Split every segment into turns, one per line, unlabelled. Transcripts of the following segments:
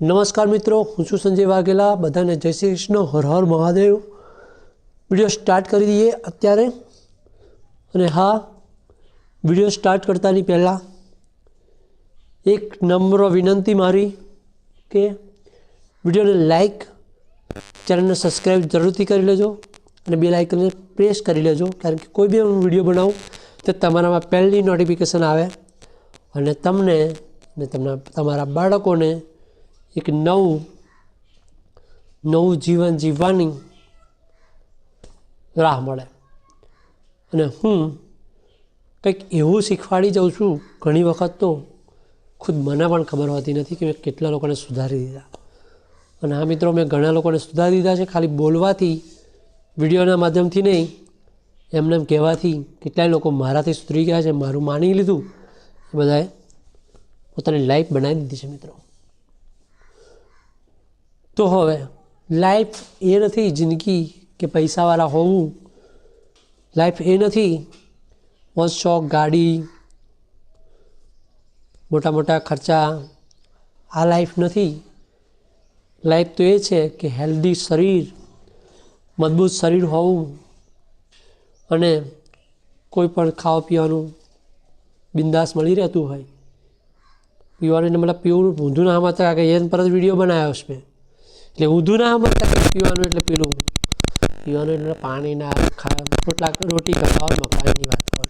નમસ્કાર મિત્રો, હું છું સંજય વાઘેલા. બધાને જય શ્રી કૃષ્ણ. હર હર મહાદેવ. વીડિયો સ્ટાર્ટ કરી દઈએ અત્યારે. અને હા, વીડિયો સ્ટાર્ટ કરતાની પહેલાં એક નમ્ર વિનંતી મારી કે વિડીયોને લાઈક ચેનલને સબસ્ક્રાઈબ જરૂરથી કરી લેજો અને બે લાઇકને પ્રેસ કરી લેજો. કારણ કે કોઈ બી હું વીડિયો બનાવું તો તમારામાં પહેલી નોટિફિકેશન આવે અને તમને ને તમને તમારા બાળકોને એક નવું નવું જીવન જીવવાની રાહ મળે. અને હું કંઈક એવું શીખવાડી જાઉં છું, ઘણી વખત તો ખુદ મને પણ ખબર હોતી નથી કે મેં કેટલા લોકોને સુધારી દીધા. અને આ મિત્રો, મેં ઘણા લોકોને સુધારી દીધા છે, ખાલી બોલવાથી, વિડીયોના માધ્યમથી નહીં, એમને એમ કહેવાથી કેટલાય લોકો મારાથી સુધરી ગયા છે, મારું માની લીધું. એ બધાએ પોતાની લાઈફ બનાવી દીધી છે મિત્રો. તો હવે લાઈફ એ નથી જિંદગી કે પૈસાવાળા હોવું. લાઈફ એ નથી. મોજ શોખ, ગાડી, મોટા મોટા ખર્ચા. આ લાઈફ નથી. લાઈફ તો એ છે કે હેલ્ધી શરીર, મજબૂત શરીર હોવું અને કોઈ પણ ખાવા પીવાનું બિંદાસ મળી રહેતું હોય. પીવાનું મતલબ પીવું ઊંધું ના માત્ર કે એન પર જ વીડિયો બનાવ્યો છે મેં એટલે ઊંધું ના સમજતા પીવાનું એટલે પેલું. પીવાનું એટલે પાણીના રોટલા, રોટી કરતા પાણીની વાત કરું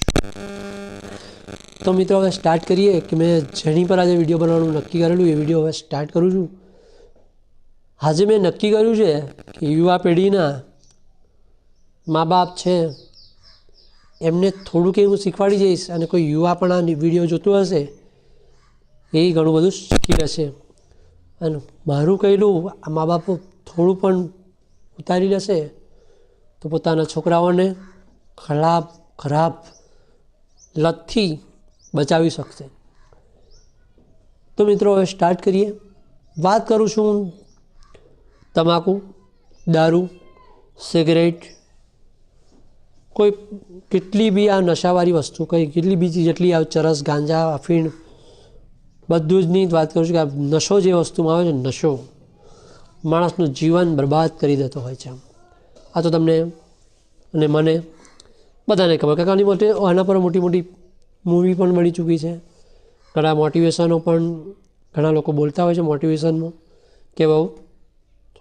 તો મિત્રો હવે સ્ટાર્ટ કરીએ કે મેં જેની પર આજે વીડિયો બનાવવાનું નક્કી કરેલું, એ વીડિયો હવે સ્ટાર્ટ કરું છું. આજે મેં નક્કી કર્યું છે કે યુવા પેઢીના મા બાપ છે, એમને થોડુંક એવું શીખવાડી જઈશ અને કોઈ યુવા પણ આ વીડિયો જોતું હશે, એ ઘણું બધું શીખી લેશે. અને મારું કહેલું, આ મા બાપ થોડું પણ ઉતારી લેશે તો પોતાના છોકરાઓને ખરાબ ખરાબ લતથી બચાવી શકશે. તો મિત્રો, હવે સ્ટાર્ટ કરીએ. વાત કરું છું તમાકુ, દારૂ, સિગરેટ, કોઈ કેટલી બી આ નશાવાળી વસ્તુ, કઈ કેટલી બીજી જેટલી આ ચરસ, ગાંજા અફીણ બધું જ નહીં વાત કરું છું કે આ નશો જે વસ્તુમાં આવે છે, નશો. માણસનું જીવન બરબાદ કરી દેતો હોય છે આ તો તમને અને મને બધાને ખબર. કારણ કે આની મોટી આના પર મોટી મોટી મૂવી પણ મળી ચૂકી છે. ઘણા મોટિવેશનો પણ ઘણા લોકો બોલતા હોય છે મોટિવેશનમાં કે બહુ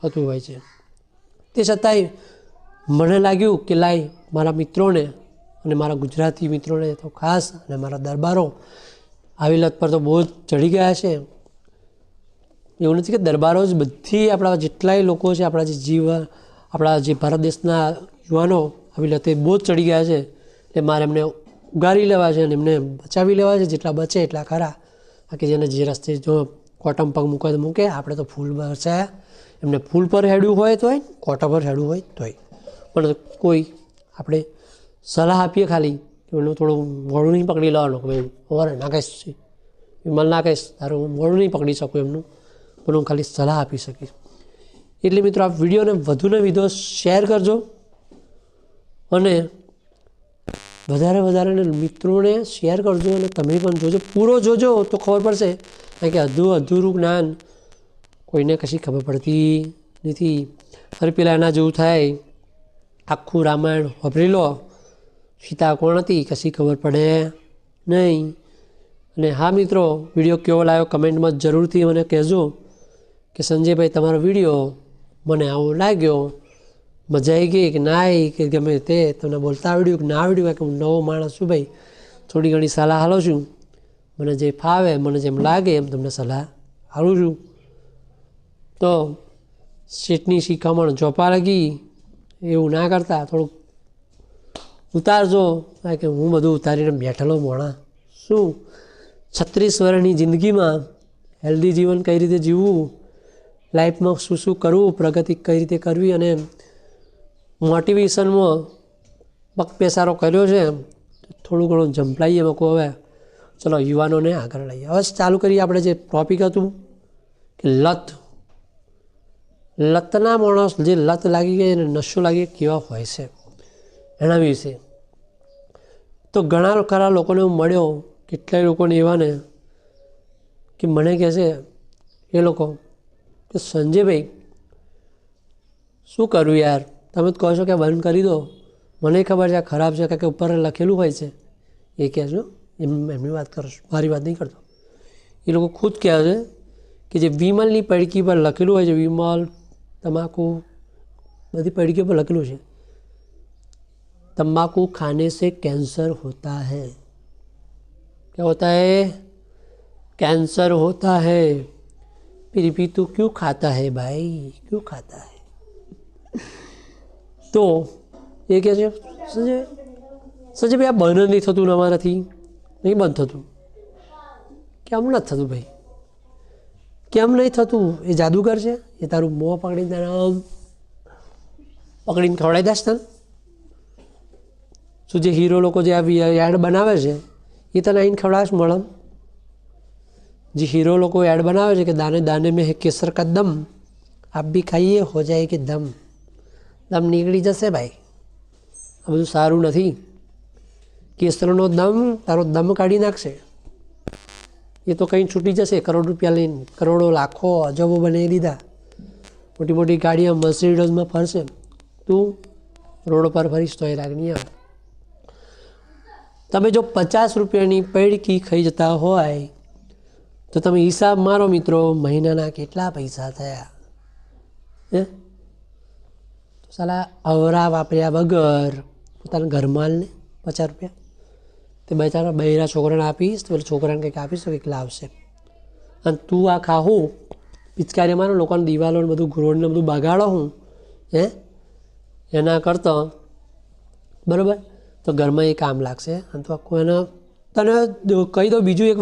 થતું હોય છે. તે છતાંય મને લાગ્યું કે લાય, મારા મિત્રોને અને મારા ગુજરાતી મિત્રોને તો ખાસ અને મારા દરબારો આવી લત પર તો બહુ ચડી ગયા છે. એવું નથી કે દરબારો જ બધી આપણા જેટલાય લોકો છે, આપણા જે જીવ, આપણા જે ભારત દેશના યુવાનો આવી લતે બહુ જ ચડી ગયા છે. એટલે મારે એમને ઉગારી લેવા છે અને એમને બચાવી લેવા છે, જેટલા બચે એટલા ખરા. બાકી જેને જે રસ્તે જો કોટમ પગ મૂકે તો મૂકે, આપણે તો ફૂલ વરસાયા એમને ફૂલ પર હેડ્યું હોય તોય, કોટા પર હેડવું હોય તોય. પણ કોઈ આપણે સલાહ આપીએ ખાલી એનું થોડું મોડું નહીં પકડી લેવાનું કે ભાઈ અમારે નાખીશ વિમલ નાખીશ તારું હું મોડું નહીં પકડી શકું એમનું. પણ હું ખાલી સલાહ આપી શકીશ. એટલે મિત્રો આ વિડીયોને વધુને વધુ શેર કરજો અને વધારે વધારે મિત્રોને શેર કરજો અને તમે પણ જોજો. પૂરો જોજો તો ખબર પડશે. કારણ કે અધૂ અધૂરું જ્ઞાન કોઈને કશી ખબર પડતી નથી. ફરી પેલા એના જેવું થાય. આખું રામાયણ વાપરી લો. સીતા કોણ હતી? કશી ખબર પડે નહીં. અને હા મિત્રો, વીડિયો કેવો લાગ્યો કમેન્ટમાં જરૂરથી મને કહેજો કે સંજયભાઈ, તમારો વીડિયો મને આવો લાગ્યો. મજા આવી ગઈ કે ના આવી કે ગમે તે? તમને બોલતા આવડ્યું કે ના આવડ્યું? કે હું નવો માણસ છું ભાઈ? થોડી ઘણી સલાહ હાલો છું. મને જે ફાવે, મને જેમ લાગે એમ તમને સલાહ હાલું છું. તો સીટની શિખામણ ચોપા લાગી. એવું ના કરતા, થોડુંક ઉતારજો. કે હું બધું ઉતારીને બેઠેલો મોણા. શું? છત્રીસ વર્ષની જિંદગીમાં હેલ્ધી જીવન કઈ રીતે જીવવું? લાઈફમાં શું શું કરવું? પ્રગતિ કઈ રીતે કરવી? અને મોટિવેશનમાં પગપેસારો કર્યો છે થોડું ઘણું જંપલાઈએ મકો હવે. ચલો, યુવાનોને આગળ લઈએ. હવે ચાલુ કરીએ આપણે જે ટોપિક હતું કે લત. લતના માણસ જે લત લાગી ગઈ અને નશો લાગી કેવા હોય છે? એના વિશે તો ઘણા ખરા લોકોને હું મળ્યો, કેટલાય લોકોને એવાને, કે મને કહે છે, એ લોકો, કે સંજયભાઈ, શું કરું યાર? તમે કહો છો કે બંધ કરી દો. મને ખબર છે ખરાબ છે કે ઉપર લખેલું હોય છે. એ કહે છો, એમ, એમની વાત કરો છો, મારી વાત નહીં કરતો. એ લોકો ખુદ કહે છે કે જે વિમલની પડકી પર લખેલું હોય છે, વિમલ, તમાકુ, બધી પડકીઓ પર લખેલું છે. तंबाकू खाने से कैंसर होता है क्या होता है कैंसर होता है फिर भी तू क्यों खाता है भाई क्यों खाता है તો એ કહે છે સંજય સંજય ભાઈ આ બંધ નહીં થતું ને અમારાથી નહીં બંધ થતું કેમ નથી થતું ભાઈ કેમ નહીં થતું એ જાદુગર છે એ તારું મોં પકડીને તારે આમ પકડીને ખવડાવી દેશ તને શું જે હીરો લોકો જે આ એડ બનાવે છે, એ તને આવીને ખવડાવશ મળમ? જે હીરો લોકો એડ બનાવે છે કે દાને દાને મેં કેસર કા દમ, આપ બી ખાઈએ, હો જાય કે દમ. દમ નીકળી જશે ભાઈ. આ બધું સારું નથી. કેસરનો દમ, તારો દમ કાઢી નાખશે. એ તો કંઈ છૂટી જશે. કરોડ રૂપિયા લઈને, કરોડો, લાખો, અજબો બનાવી દીધા મોટી મોટી ગાડીઓ મર્સિડીઝમાં ફરશે. તું રોડ પર ફરીશ તો એ લાગણી આવે. તમે જો પચાસ રૂપિયાની પૈડકી ખાઈ જતા હોય, તો તમે હિસાબ મારો મિત્રો, મહિનાના કેટલા પૈસા થયા? હે? સાલા અવરા વાપર્યા વગર પોતાના ઘરમાલને પચાસ રૂપિયા. તે બચારા બૈરા છોકરાને આપીશ, તો પેલા છોકરાને કંઈક આપીશ, તો કંઈક લાવશે. અને તું આ ખાહું પિચકારી મારો, લોકોને દિવાલો બધું ગ્રોડને બધું બગાડો હું, હે? એના કરતાં, બરાબર? તો ઘરમાં એ કામ લાગશે. અથવા કોઈને તને કહી દો બીજું એક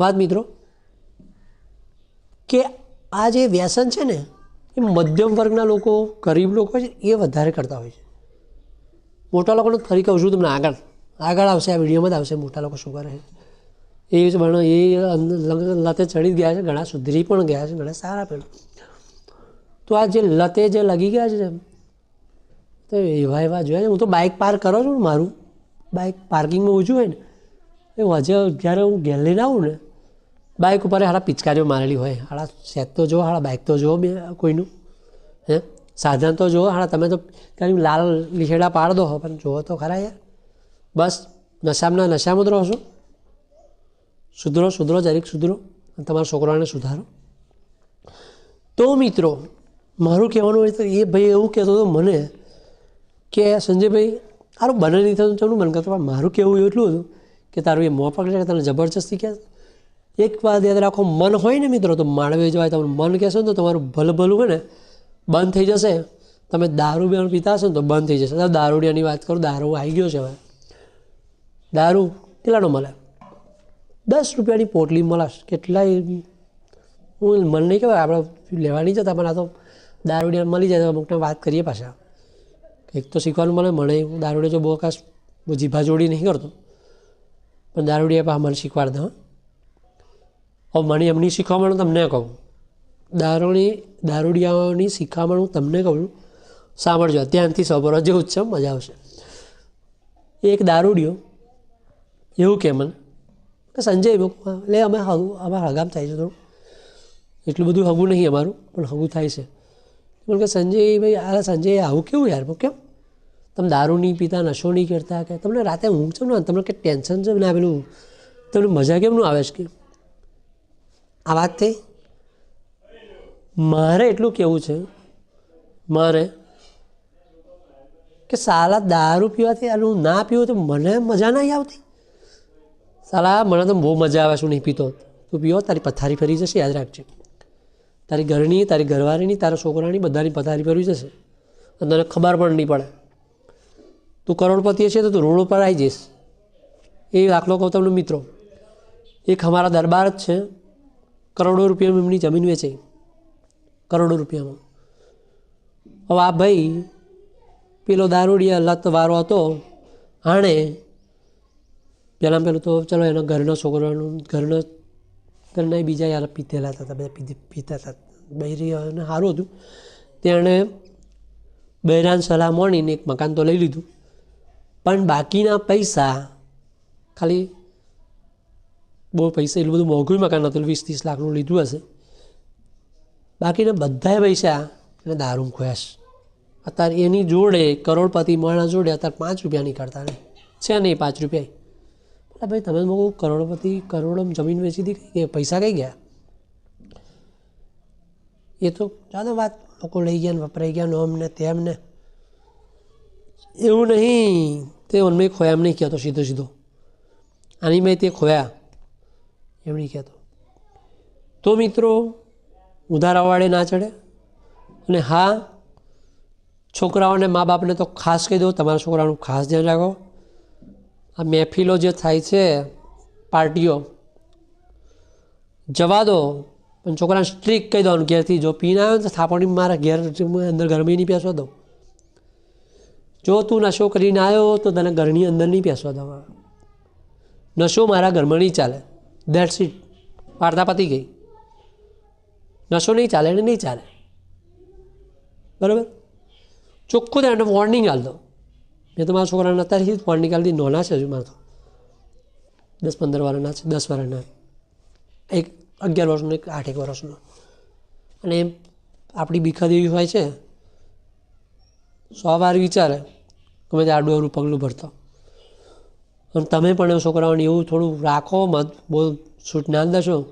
વાત મિત્રો. કે આ જે વ્યસન છે ને, એ મધ્યમ વર્ગના લોકો, ગરીબ લોકો છે, એ વધારે કરતા હોય છે. મોટા લોકોને ફરી કહું છું તમને આગળ. આગળ આવશે, આ વિડીયોમાં જ આવશે મોટા લોકો શું કરે છે. એ ભણો, એ લતે ચડી ગયા છે, ઘણા સુધરી પણ ગયા છે, ઘણા સારા પણ. તો આ જે લતે જે લગી ગયા છે તો એવા એવા જોયા હું તો બાઇક પાર્ક કરો છું ને મારું? બાઇક પાર્કિંગમાં ઊંચું હોય ને? એ વજે જ્યારે હું ઘેર લઈને આવું ને બાઇક ઉપર હાડા પિચકારીઓ મારેલી હોય. હાડા સેત તો જુઓ, હાડા બાઇક તો જુઓ બે કોઈનું. હે? સાધન તો જુઓ, હાડા તમે તો ક્યારેક લાલ લીસેડા પાડ દો પણ જુઓ તો ખરા યાર. બસ, નશામાં નશામાં જ રહો છો. સુધરો સુધરો, જરીક સુધરો, અને તમારા છોકરાને સુધારો. તો મિત્રો, મારું કહેવાનું હોય તો એ ભાઈ એવું કહેતો હતો, મને કે સંજયભાઈ સારું બને નહીં થતું ચમનું મન કરતું મારું કહેવું એટલું હતું કે તારું એ મોં પકડે તને જબરજસ્તી કહે એક વાત યાદ રાખો, મન હોય ને મિત્રો, તો માળવે જવાય, તમારું મન કહેશો ને તો તમારું ભલ ભલું હોય ને, બંધ થઈ જશે. તમે દારૂ બેન પીતા હશો ને તો બંધ થઈ જશે. દારૂડિયાની વાત કરું, દારૂ આવી ગયો છે હવે. દારૂ કેટલાનો મળે? દસ રૂપિયાની પોટલી મળશે. કેટલાય હું, મન નહીં કહેવાય, આપણે લેવા નહીં જતા, પણ આ તો દારૂડિયા મળી જાય, તો અમુકને વાત કરીએ પાછા. કંઈક તો શીખવાનું મળે મળે હું દારૂડિયા જો બહુ કાશ બહુ જીભા જોડી નહીં કરતો, પણ દારૂડિયા પાસે મને શીખવાડતા દે હવે મને એમની શીખવામણ તમને કહું. દારૂણી, દારૂડિયાઓની શીખામણ હું તમને કહું છું. સાંભળજો ત્યાંથી સબરો જેવું જ છે મજા આવશે. એક દારૂડિયો, એવું કે મને, કે સંજય લે, અમે હગું, અમારે હગામ થાય છે થોડું. એટલું બધું હગું નહીં અમારું, પણ હગું થાય છે. મને કે, સંજય ભાઈ, આ સંજય આવું કેવું યાર કેમ? તમે દારૂ નહીં પીતા, નશો નહીં કરતા, કે તમને રાતે ઊંઘ છે ને તમને કે ટેન્શન છે ને પેલું તમને મજા કેમનું આવે છે કે? આ વાત થઈ? મારે એટલું કહેવું છે, મારે કે સાલા દારૂ પીવાથી આનું ના પીવું તો મને મજા નહીં આવતી. સાલા, મને તો બહુ મજા આવે શું નહીં પીતો. તું પીવો તારી પથારી ફરી જશે, યાદ રાખજે. તારી ઘરની, તારી ઘરવાળીની, તારા છોકરાની બધાની પથારી ફરી જશે. અને તને ખબર પણ નહીં પડે. તું કરોડપતિ છે તો તું રોડ ઉપર આવી જઈશ. એ દાખલો કહું તમને મિત્રો. એક અમારા દરબાર જ છે. કરોડો રૂપિયામાં એમની જમીન વેચાઈ. કરોડો રૂપિયામાં. હવે આ ભાઈ પેલો દારૂડિયા લત વારો હતો. આણે પહેલાં પહેલું તો ચલો એના ઘરના છોકરાનું ઘરનો ઘરના બીજા યાર પીતેલા હતા, બધા પીધી પીતા હતા. બૈરી સારું હતું. તેણે બૈરાન સલાહ મળીને એક મકાન તો લઈ લીધું. પણ બાકીના પૈસા ખાલી બહુ પૈસા, એટલું બધું મોંઘું મકાન હતું વીસ ત્રીસ લાખનું લીધું હશે. બાકીના બધાએ પૈસા એને દારૂમ ખોયાશ. અત્યારે એની જોડે કરોડપતિ માણસ જોડે અત્યારે પાંચ રૂપિયા નીકળતા નહીં. છે નહીં પાંચ રૂપિયા એટલે ભાઈ, તમે મોકો કરોડપતિ કરોડો જમીન વેચી દીધી કે પૈસા કઈ ગયા? એ તો ચાલો વાત, લોકો લઈ ગયા ને વપરાઈ ગયા ને તેમ ને એવું નહીં. તે ઉનમે ખોયા એમ નહીં કહેતો સીધો સીધો આની મેં તે ખોયા એમ નહીં કહેતો તો મિત્રો ઉધારાવાળે ના ચડે અને હા છોકરાઓને મા બાપને તો ખાસ કહી દો તમારા છોકરાનું ખાસ ધ્યાન રાખો આ મહેફિલો જે થાય છે પાર્ટીઓ જવા દો પણ છોકરાને સ્ટ્રીક કહી દો ઘેરથી જો પીને આવ્યો ને તો થાપણી મારા ઘેર અંદર ગરમી નહીં બેસવા દો જો તું નશો કરીને આવ્યો તો તને ઘરની અંદર નહીં બેસવા દો નશો મારા ઘરમાં નહીં ચાલે. દેટ્સ ઇટ વાર્તા પતી ગઈ. નશો નહીં ચાલે એને નહીં ચાલે. બરાબર? ચોખ્ખું તેને વોર્નિંગ દો. મેં તો મારા છોકરાને અત્યારથી જ વોર્નિંગ આલી નોના છે હજુ મારે દસ પંદર વર્ષના છે, દસ વાળાના એક અગિયાર વર્ષનો, એક આઠ એક વર્ષનો. અને આપણી બીખા દેવી હોય છે. સો વાર વિચારે. ગમે તે આડું અવડું પગલું ભરતો. અને તમે પણ એવું છોકરાઓને એવું થોડું રાખો, મત બહુ છૂટ ના દેશો.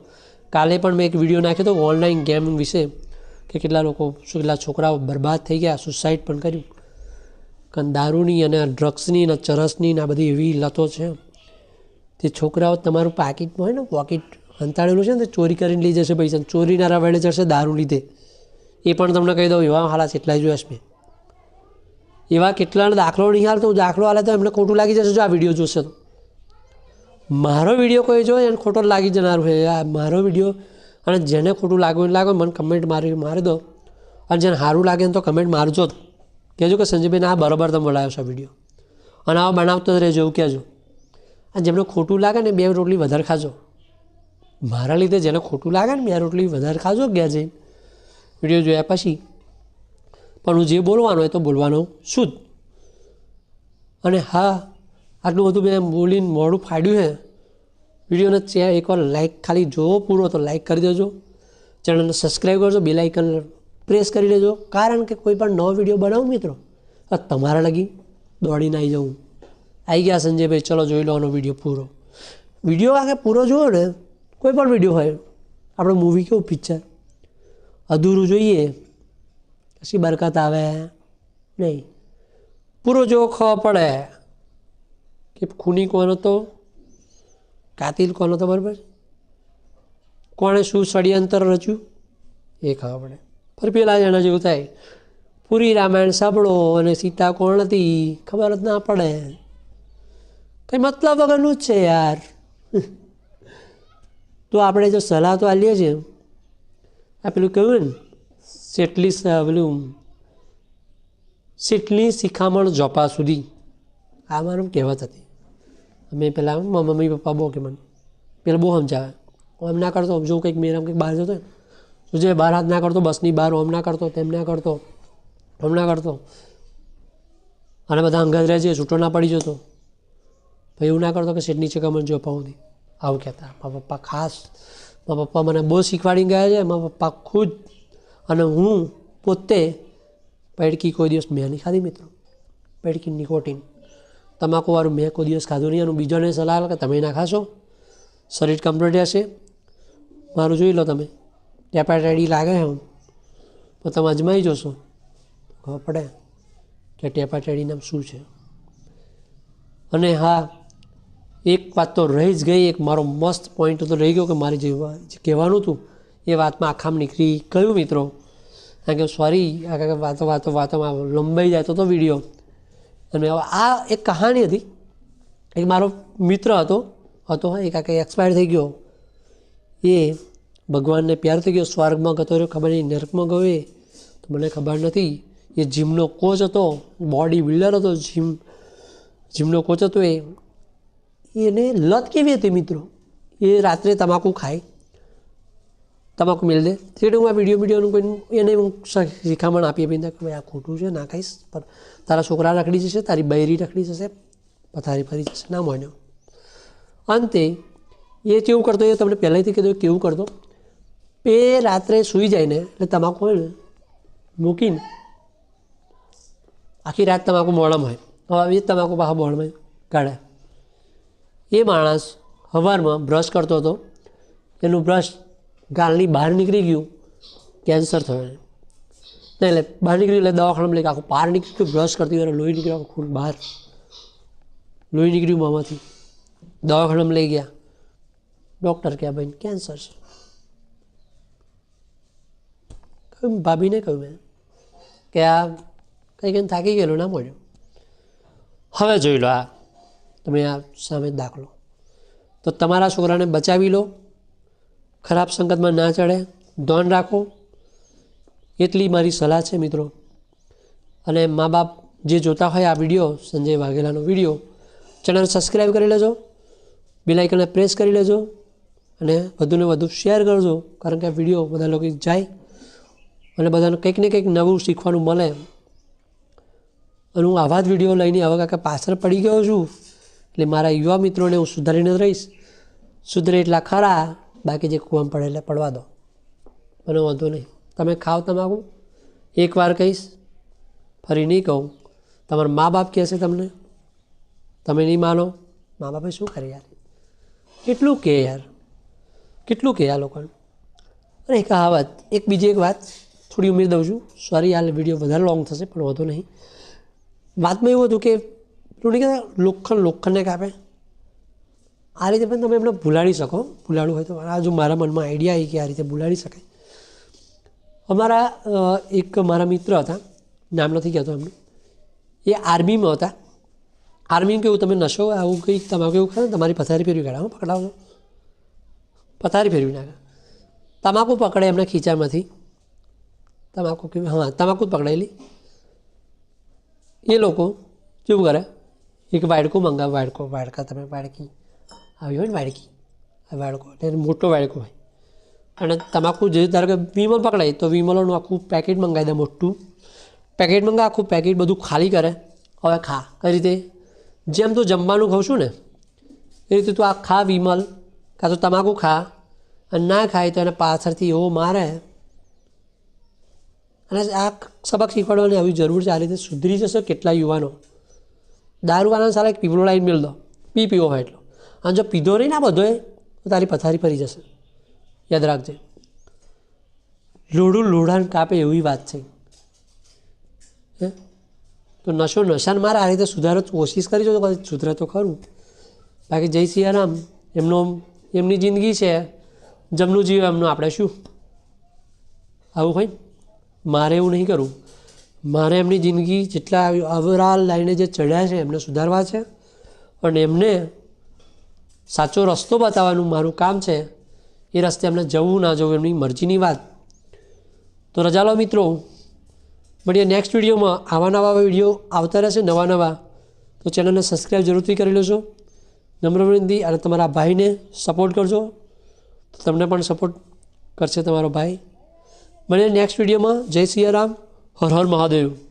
કાલે પણ મેં એક વીડિયો નાખ્યો હતો ઓનલાઈન ગેમ વિશે, કે કેટલા લોકો, કેટલા છોકરાઓ બરબાદ થઈ ગયા સુસાઇડ પણ કર્યું. કારણ દારૂની અને ડ્રગ્સની અને ચરસની ને આ બધી એવી લતો છે. તે છોકરાઓ તમારું પાકીટમાં હોય ને પોકેટ હંતાડેલું છે ને, તે ચોરી કરીને લઈ જશે પૈસા. ચોરીના રવાડે જશે દારૂ લીધે. એ પણ તમને કહી દઉં એવા હાલા એટલા જોયા મેં. એવા કેટલાનો દાખલો નહીં હું દાખલો હાલે તો એમને ખોટું લાગી જશે, જો આ વીડિયો જોશે તો. મારો વીડિયો કોઈ જો એને ખોટો લાગી જનાર હોય આ મારો વીડિયો અને જેને ખોટું લાગ્યું લાગે, મને કમેન્ટ મારી મારી દો. અને જેને સારું લાગે તો કમેન્ટ મારજો જ. કહેજો કે સંજયભાઈને આ બરાબર તમે બોલાવ્યો છો વીડિયો. અને આવા બનાવતો જ રહેજો એવું કહેજો. અને જેમને ખોટું લાગે ને બે રોટલી વધારે ખાજો. મારા લીધે જેને ખોટું લાગે ને બે રોટલી વધારે ખાજો, ગયા જઈને. વીડિયો જોયા પછી પણ હું જે બોલવાનું હોય તો બોલવાનું શુદ્ધ અને હા, આટલું બધું મેં બોલીને મોડું ફાડ્યું છે વિડીયોને ચે એકવાર લાઇક ખાલી જોવો પૂરો, તો લાઇક કરી દેજો. ચેનલને સબસ્ક્રાઈબ કરજો બેલ આઇકન પ્રેસ કરી લેજો કારણ કે કોઈ પણ નવો વીડિયો બનાવું મિત્રો તમારા લગી દોડીને આવી જાઉં આવી ગયા સંજયભાઈ, ચલો જોઈ લો આનો વીડિયો પૂરો. વીડિયો આખે પૂરો જુઓ ને, કોઈ પણ વીડિયો હોય, આપણે મૂવી કેવું પિક્ચર અધૂરું જોઈએ. પછી બરકત આવે? નહીં. પૂરો જોવો ખબર પડે કે ખૂની કોણ હતો કાતિલ કોણ હતો બરાબર કોણે શું ષડયંત્ર રચ્યું? એ ખબર પડે. પર પેલા જણા જેવું થાય. પૂરી રામાયણ સાંભળો અને સીતા કોણ હતી? ખબર જ ના પડે. કંઈ મતલબ વગરનું જ છે યાર. તો આપણે જો સલાહ તો આ લઈએ છીએ આ પેલું કહ્યું ને સેટલી પેલું સીટલી શિખામણ જોપા સુધી, આ મારું કહેવત હતી. અમે પહેલાં મમ્મી પપ્પા બહુ કે મને. પેલા બહુ સમજાવે. ઓમ ના કરતો જો કંઈક મેરામ કંઈક બહાર જતો હોય જે બહાર હાથ ના કરતો, બસની બહાર ઓમ ના કરતો, તેમ ના કરતો, ઓમ ના કરતો. અને બધા અંગત રહે છે, છૂટો ના પડી જતો. ભાઈ એવું ના કરતો કે સેટની શિખામણ જોપા સુધી. આવું કહેતા. મારા પપ્પા ખાસ, મારા પપ્પા મને બહુ શીખવાડી ગયા છે, મારા પપ્પા ખુદ અને હું પોતે પેડકી કોઈ દિવસ મેં નહીં ખાધી મિત્રો. પેડકી નિકોટીન. તમાકુવાળું મેં કોઈ દિવસ ખાધું નહીં. અને બીજાને સલાહ કે તમે ના ખાશો. શરીર કમ્પ્લીટ હશે મારું જોઈ લો તમે. ટેપાટાઈડી લાગે છે હું તો તમે અજમાઈ જોશો. ખબર પડે કે ટેપાટાડી નામ શું છે. અને હા, એક વાત તો રહી જ ગઈ. એક મારો મસ્ત પોઈન્ટ તો રહી ગયો કે મારે જે કહેવાનું હતું એ વાતમાં આખામ નીકળી ગયું મિત્રો. કારણ કે સોરી આ વાતો વાતો, વાતોમાં લંબાઈ જાય તો વીડિયો અને આ એક કહાણી હતી. એક મારો મિત્ર હતો હતો આ કંઈ એક્સપાયર થઈ ગયો. એ ભગવાનને પ્યાર થઈ ગયો, સ્વર્ગમાં ગતો રહ્યો, ખબર નહીં, નર્કમાં ગયો એ. તો મને ખબર નથી, એ જીમનો કોચ હતો બોડી બિલ્ડર હતો, જીમ, જીમનો કોચ હતો એ. એને લત કેવી હતી મિત્રો? એ રાત્રે તમાકુ ખાય. તમાકુ મેળ દે. આ વીડિયો વિડીયોનું કોઈ એને હું શિખામણ આપી આપીને કે ભાઈ આ ખોટું છે, ના ખાઈશ પણ તારા છોકરા રખડી જશે, તારી બૈરી રખડી જશે, પથારી ફરી જશે. ના માન્યો. અંતે, એ કેવું કરતો એ તમને પહેલાંથી કીધું કેવું કરતો? એ રાત્રે સૂઈ જાય ને એટલે તમાકુ મૂકીને, આખી રાત તમાકુ મોડામાં હોય. હવે એ તમાકુ પાછા મોડામાં કાઢે. એ માણસ સવારમાં બ્રશ કરતો હતો. એનું બ્રશ ગાલની બહાર નીકળી ગયું, કેન્સર થયું એને. નહીં એટલે બહાર નીકળ્યું એટલે દવાખાનામાં લઈ આખું બહાર નીકળી ગયું, બ્રશ કરતી હોય લોહી નીકળ્યું આખું ખૂન બહાર. લોહી નીકળ્યું મામાંથી દવાખાનામાં લઈ ગયા. ડૉક્ટર કે ભાઈ કેન્સર છે. કહ્યું, ભાભીને કહ્યું મેં કે આ કંઈ કંઈ થાકી ગયેલું, ના મળ્યું. હવે જોઈ લો આ, તમે આ સામે દાખલો. તો તમારા છોકરાને બચાવી લો. ખરાબ સંગતમાં ના ચડે, ધ્યાન રાખો. એટલી મારી સલાહ છે મિત્રો. અને મા બાપ જે જોતા હોય આ વીડિયો, સંજય વાઘેલાનો વીડિયો, ચેનલ સબસ્ક્રાઈબ કરી લેજો બેલાઇકનને પ્રેસ કરી લેજો અને વધુને વધુ શેર કરજો, કારણ કે આ વીડિયો બધા લોકો જાય અને બધાને કંઈક ને કંઈક નવું શીખવાનું મળે. અને હું આવા જ વીડિયો લઈને હવે કાંઈ પાછળ પડી ગયો છું, એટલે મારા યુવા મિત્રોને હું સુધારીને રહીશ. સુધરે એટલા ખરા. બાકી જે કૂવામાં પડે એટલે પડવા દો. મને વાંધો નહીં. તમે ખાઓ તમાકુ. એકવાર કહીશ, ફરી નહીં કહું. તમારા મા બાપ કહેશે તમને? તમે નહીં માનો? મા બાપે શું કરે યાર? કેટલું કહે યાર? કેટલું કહે આ લોકોને? અને એક આ વાત, એક બીજી એક વાત થોડી ઉમેર દઉં છું. સોરી આ વીડિયો વધારે લોંગ થશે, પણ વાંધો નહીં. વાતમાં એવું હતું કે, પેલું નહીં કહેતા, લોખંડ, લોખંડને કાપે. આ રીતે પણ તમે એમને ભૂલાડી શકો. ભૂલાડવું હોય તો આ જો મારા મનમાં આઈડિયા આવી કે આ રીતે ભૂલાડી શકાય અમારા એક મારા મિત્ર હતા. નામ નથી કહેતો એમનું. એ આર્મીમાં હતા. આર્મી કેવું તમે નશો, આવું કંઈક તમાકુ એવું ખાને તમારી પથારી ફેરવી કાઢે. પકડાવો પથારી ફેરવી નાખે. તમાકુ પકડે એમના ખીચામાંથી. તમાકુ કેવી હા, તમાકુ જ પકડાયેલી. એ લોકો કેવું કરે? એક વાડકો મંગાવે, વાડકો, વાડકા તમે, વાડકી. આવી હોય ને વાડકી? આ વાડકો, એટલે મોટો વાડકો હોય. અને તમાકુ જે ધારો કે વિમલ પકડાય, તો વિમલોનું આખું પેકેટ મંગાવી દે મોટું. પેકેટ મંગાવે, આખું પેકેટ બધું ખાલી કરે. હવે ખા. કઈ રીતે? જેમ તું જમવાનું ખાઉં છું ને, એ રીતે તું આ ખા વિમલ. કાં તો તમાકુ ખા. અને ના ખાય તો એને પાછળથી એવો મારે. અને આ સબક શીખવાડવાની આવી જરૂર છે. આ રીતે સુધરી જશે કેટલા યુવાનો. દારૂવાળાને સારા એક પીપળો લાઈન મેળ દો. પી પીવો હોય એટલો. અને જો પીધો નહીં ના બધોએ તો તારી પથારી ફરી જશે. યાદ રાખજે. લોઢું લોઢાને કાપે એવી વાત છે. હે? તો નશો નશાને મારે આ રીતે સુધારો કોશિશ કરી જો કદાચ સુધરે તો ખરું. બાકી જય સિયારામ એમનો, એમની જિંદગી છે. જમનું જીવ એમનું. આપણે શું? આવું હોય? મારે એવું નહીં કરવું મારે એમની જિંદગી જેટલા ઓવરઓલ લાઈને જે ચડ્યા છે એમને સુધારવા છે. અને એમને સાચો રસ્તો બતાવવાનું મારું કામ છે. એ રસ્તે એમને જવું ના જવું એમની મરજીની વાત. તો રજા લો મિત્રો. મળીએ નેક્સ્ટ વિડીયોમાં. આવા નવા વીડિયો આવતા રહેશે નવા નવા. તો ચેનલને સબસ્ક્રાઈબ જરૂરથી કરી લેજો. નમ્ર વિનંતી અને તમારા ભાઈને સપોર્ટ કરજો. તો તમને પણ સપોર્ટ કરશે તમારો ભાઈ. મળીએ નેક્સ્ટ વિડીયોમાં. જય સિયારામ. હર હર મહાદેવ.